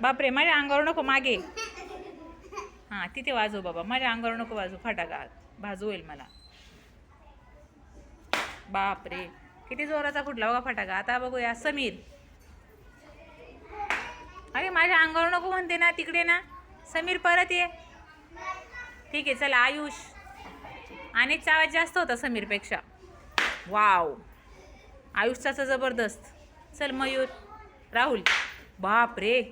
बापरे माझ्या अंगावर नको मागे. हां तिथे वाजव बाबा. माझ्या अंगावर नको वाजू फटाका भाजू होईल मला. बापरे. किती जोराचा फुटला बघा फटाका. आता बघूया. समीर. अरे माझ्या अंगावर नको म्हणते ना. तिकडे ना. समीर परत ये. ठीक आहे चला. आयुष. आणि आवाज जास्त होता समीरपेक्षा. वाव. आयुषचाच जबरदस्त. चल मयूर. राहुल. बाप रे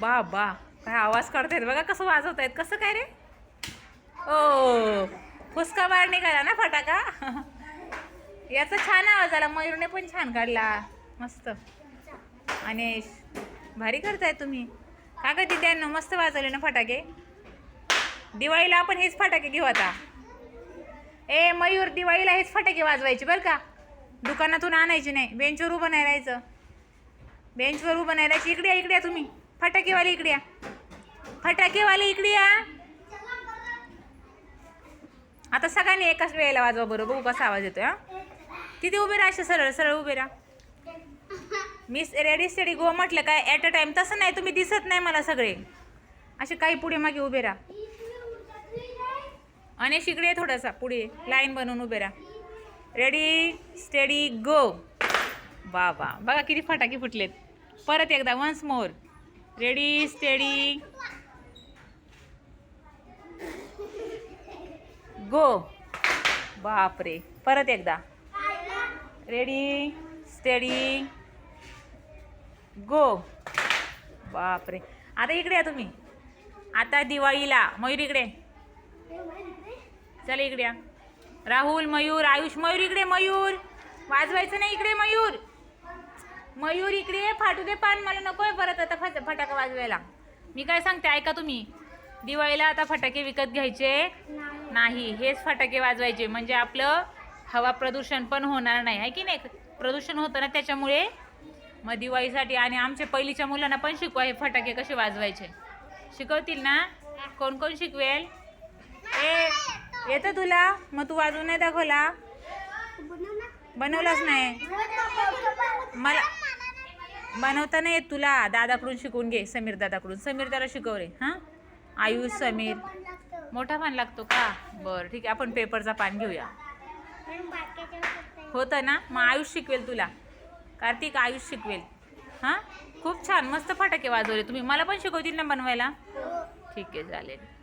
बा बा काय आवाज काढतायत बघा कसं वाजवत आहेत कसं काय रे? ओ फुसका बाहेर निघाला ना फटाका? याचा छान आवाज आला. मयूरने पण छान काढला. मस्त. आणि भारी करताय तुम्ही. का ग दिद्यांना मस्त वाजवले ना फटाके? दिवाळीला आपण हेच फटाके घेऊ आता. ए मयूर दिवाळीला हेच फटाके वाजवायचे बरं का. दुकानातून आणायचे नाही. बेंचवर उभं नाही राहायचं. बेंचवर उभं नाही राहायचं. इकडे इकडे तुम्ही. फटाकेवाले इकडे या. फटाकेवाले इकडे या. आता सगळ्यांनी एकाच वेळेला वाजवा बरोबर बघू कसा आवाज येतोय हा. तिथे उभे राहा असे सरळ सरळ उभे राहा. मिस रेडी स्टेडी गो म्हटलं काय? ॲट अ टाइम तसं नाही तुम्ही दिसत नाही मला सगळे. असे काही पुढे मागे उभे राहा. आणि इकडे थोडासा. पुढे लाईन बनवून उभे राहा. रेडी स्टडी गो वा वा. बघा किती फटाके फुटलेत. परत एकदा once more ready steady go बापरे. परत एकदा. रेडी स्टेडी गो बापरे. आता इकडे या तुम्ही. आता दिवाळीला. मयूर इकडे. चला इकडे या. राहुल मयूर आयुष मयूर इकडे मयूर. वाजवायचं नाही इकडे मयूर. मयूर इकडे फाटू दे पान मला नकोय परत आता फट फटाका वाजवायला. मी काय सांगते ऐका तुम्ही. दिवाळीला आता फटाके विकत घ्यायचे? नाही हेच फटाके वाजवायचे. म्हणजे आपलं हवा प्रदूषण पण होणार नाही आहे की नाही? प्रदूषण होतं ना त्याच्यामुळे? मग दिवाळीसाठी आणि आमच्या पहिलीच्या मुलांना पण शिकवा हे फटाके कसे वाजवायचे. शिकवतील ना? कोण कोण शिकवेल? ए येतं तुला? मग तू वाजवून नाही दाखवला? बनवलाच नाही. मला बनवता नाही येत तुला. दादाकडून शिकून घे समीर दादाकडून. समीर दादा शिकव रे हां? आयुष समीर. मोठा पान लागतो का? बरं ठीक आहे. आपण पेपरचा पान घेऊया. होतं ना? मग आयुष शिकवेल तुला. कार्तिक आयुष शिकवेल. हां? खूप छान. मस्त फटाके वाजवले तुम्ही. मला पण शिकवतील ना बनवायला? ठीक आहे चालेल.